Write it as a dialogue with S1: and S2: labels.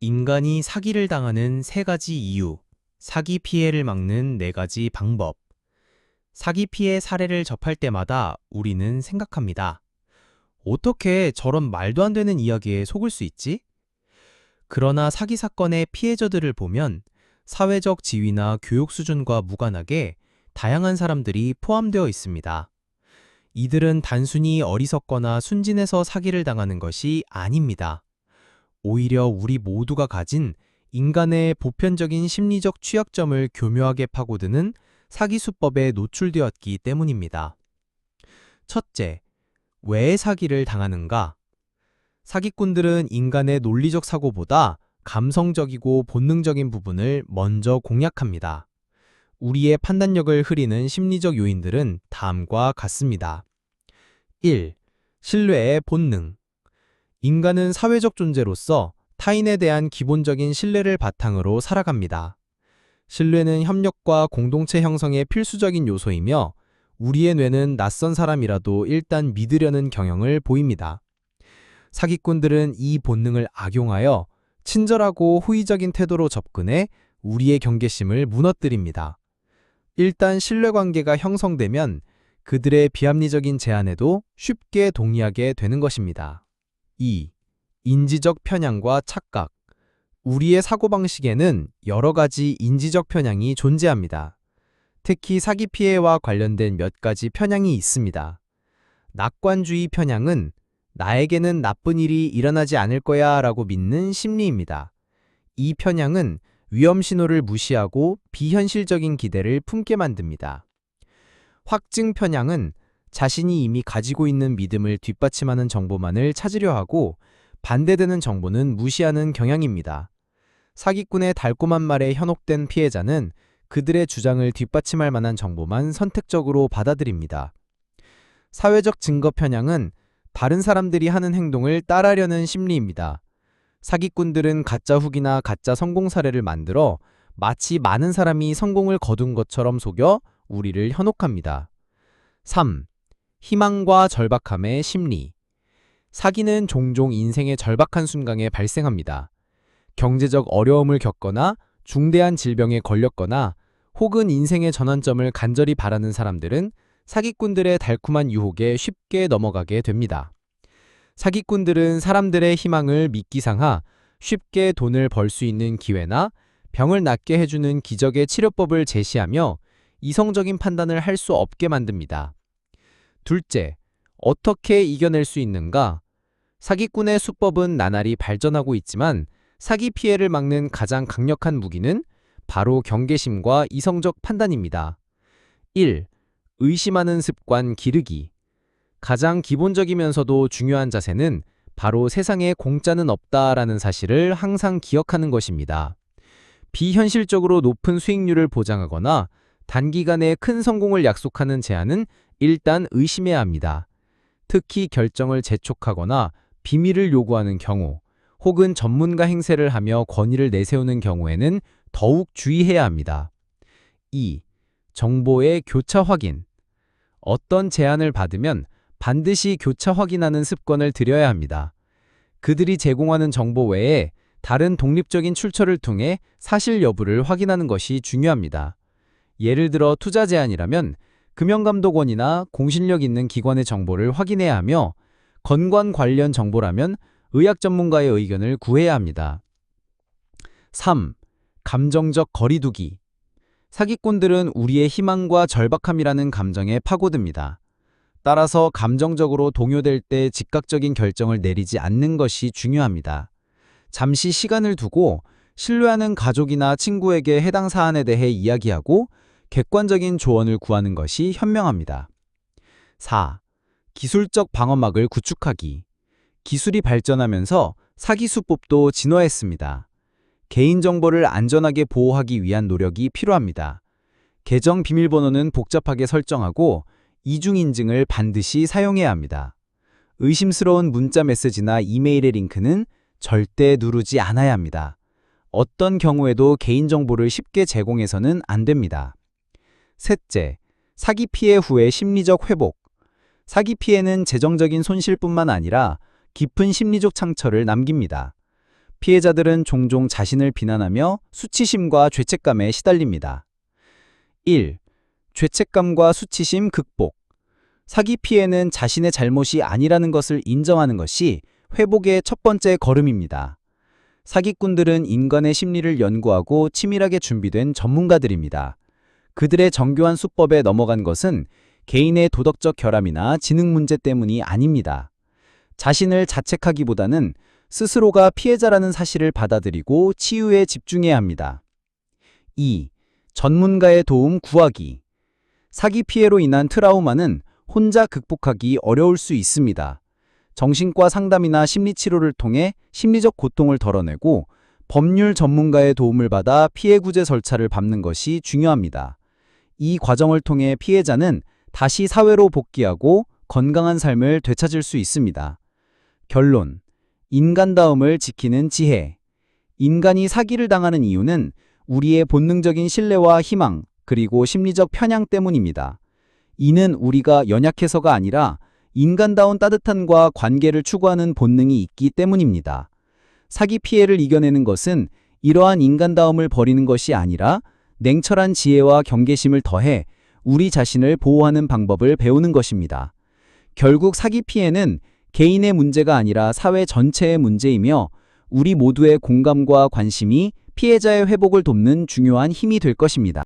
S1: 인간이 사기를 당하는 세 가지 이유, 사기 피해를 막는 네 가지 방법. 사기 피해 사례를 접할 때마다 우리는 생각합니다. 어떻게 저런 말도 안 되는 이야기에 속을 수 있지? 그러나 사기 사건의 피해자들을 보면 사회적 지위나 교육 수준과 무관하게 다양한 사람들이 포함되어 있습니다. 이들은 단순히 어리석거나 순진해서 사기를 당하는 것이 아닙니다. 오히려 우리 모두가 가진 인간의 보편적인 심리적 취약점을 교묘하게 파고드는 사기 수법에 노출되었기 때문입니다. 첫째, 왜 사기를 당하는가? 사기꾼들은 인간의 논리적 사고보다 감성적이고 본능적인 부분을 먼저 공략합니다. 우리의 판단력을 흐리는 심리적 요인들은 다음과 같습니다. 1. 신뢰의 본능. 인간은 사회적 존재로서 타인에 대한 기본적인 신뢰를 바탕으로 살아갑니다. 신뢰는 협력과 공동체 형성의 필수적인 요소이며 우리의 뇌는 낯선 사람이라도 일단 믿으려는 경향을 보입니다. 사기꾼들은 이 본능을 악용하여 친절하고 호의적인 태도로 접근해 우리의 경계심을 무너뜨립니다. 일단 신뢰관계가 형성되면 그들의 비합리적인 제안에도 쉽게 동의하게 되는 것입니다. 2. 인지적 편향과 착각. 우리의 사고방식에는 여러 가지 인지적 편향이 존재합니다. 특히 사기 피해와 관련된 몇 가지 편향이 있습니다. 낙관주의 편향은 나에게는 나쁜 일이 일어나지 않을 거야 라고 믿는 심리입니다. 이 편향은 위험 신호를 무시하고 비현실적인 기대를 품게 만듭니다. 확증 편향은 자신이 이미 가지고 있는 믿음을 뒷받침하는 정보만을 찾으려 하고 반대되는 정보는 무시하는 경향입니다. 사기꾼의 달콤한 말에 현혹된 피해자는 그들의 주장을 뒷받침할 만한 정보만 선택적으로 받아들입니다. 사회적 증거 편향은 다른 사람들이 하는 행동을 따르려는 심리입니다. 사기꾼들은 가짜 후기나 가짜 성공 사례를 만들어 마치 많은 사람이 성공을 거둔 것처럼 속여 우리를 현혹합니다. 3. 희망과 절박함의 심리. 사기는 종종 인생의 절박한 순간에 발생합니다. 경제적 어려움을 겪거나 중대한 질병에 걸렸거나 혹은 인생의 전환점을 간절히 바라는 사람들은 사기꾼들의 달콤한 유혹에 쉽게 넘어가게 됩니다. 사기꾼들은 사람들의 희망을 미끼 상하 쉽게 돈을 벌 수 있는 기회나 병을 낫게 해주는 기적의 치료법을 제시하며 이성적인 판단을 할 수 없게 만듭니다. 둘째, 어떻게 이겨낼 수 있는가? 사기꾼의 수법은 나날이 발전하고 있지만 사기 피해를 막는 가장 강력한 무기는 바로 경계심과 이성적 판단입니다. 1. 의심하는 습관 기르기. 가장 기본적이면서도 중요한 자세는 바로 세상에 공짜는 없다라는 사실을 항상 기억하는 것입니다. 비현실적으로 높은 수익률을 보장하거나 단기간에 큰 성공을 약속하는 제안은 일단 의심해야 합니다. 특히 결정을 재촉하거나 비밀을 요구하는 경우, 혹은 전문가 행세를 하며 권위를 내세우는 경우에는 더욱 주의해야 합니다. 2. 정보의 교차 확인. 어떤 제안을 받으면 반드시 교차 확인하는 습관을 들여야 합니다. 그들이 제공하는 정보 외에 다른 독립적인 출처를 통해 사실 여부를 확인하는 것이 중요합니다. 예를 들어 투자 제안이라면 금융감독원이나 공신력 있는 기관의 정보를 확인해야 하며 건관 관련 정보라면 의학 전문가의 의견을 구해야 합니다. 3. 감정적 거리두기. 사기꾼들은 우리의 희망과 절박함이라는 감정에 파고듭니다. 따라서 감정적으로 동요될 때 즉각적인 결정을 내리지 않는 것이 중요합니다. 잠시 시간을 두고 신뢰하는 가족이나 친구에게 해당 사안에 대해 이야기하고 객관적인 조언을 구하는 것이 현명합니다. 4. 기술적 방어막을 구축하기. 기술이 발전하면서 사기 수법도 진화했습니다. 개인정보를 안전하게 보호하기 위한 노력이 필요합니다. 계정 비밀번호는 복잡하게 설정하고 이중인증을 반드시 사용해야 합니다. 의심스러운 문자 메시지나 이메일의 링크는 절대 누르지 않아야 합니다. 어떤 경우에도 개인정보를 쉽게 제공해서는 안 됩니다. 셋째, 사기 피해 후의 심리적 회복. 사기 피해는 재정적인 손실뿐만 아니라 깊은 심리적 상처를 남깁니다.
S2: 피해자들은 종종 자신을 비난하며 수치심과 죄책감에 시달립니다. 1. 죄책감과 수치심 극복. 사기 피해는 자신의 잘못이 아니라는 것을 인정하는 것이 회복의 첫 번째 걸음입니다. 사기꾼들은 인간의 심리를 연구하고 치밀하게 준비된 전문가들입니다. 그들의 정교한 수법에 넘어간 것은 개인의 도덕적 결함이나 지능 문제 때문이 아닙니다. 자신을 자책하기보다는 스스로가 피해자라는 사실을 받아들이고 치유에 집중해야 합니다. 2. 전문가의 도움 구하기. 사기 피해로 인한 트라우마는 혼자 극복하기 어려울 수 있습니다. 정신과 상담이나 심리치료를 통해 심리적 고통을 덜어내고 법률 전문가의 도움을 받아 피해 구제 절차를 밟는 것이 중요합니다. 이 과정을 통해 피해자는 다시 사회로 복귀하고 건강한 삶을 되찾을 수 있습니다. 결론. 인간다움을 지키는 지혜. 인간이 사기를 당하는 이유는 우리의 본능적인 신뢰와 희망, 그리고 심리적 편향 때문입니다. 이는 우리가 연약해서가 아니라 인간다운 따뜻함과 관계를 추구하는 본능이 있기 때문입니다. 사기 피해를 이겨내는 것은 이러한 인간다움을 버리는 것이 아니라 냉철한 지혜와 경계심을 더해 우리 자신을 보호하는 방법을 배우는 것입니다. 결국 사기 피해는 개인의 문제가 아니라 사회 전체의 문제이며 우리 모두의 공감과 관심이 피해자의 회복을 돕는 중요한 힘이 될 것입니다.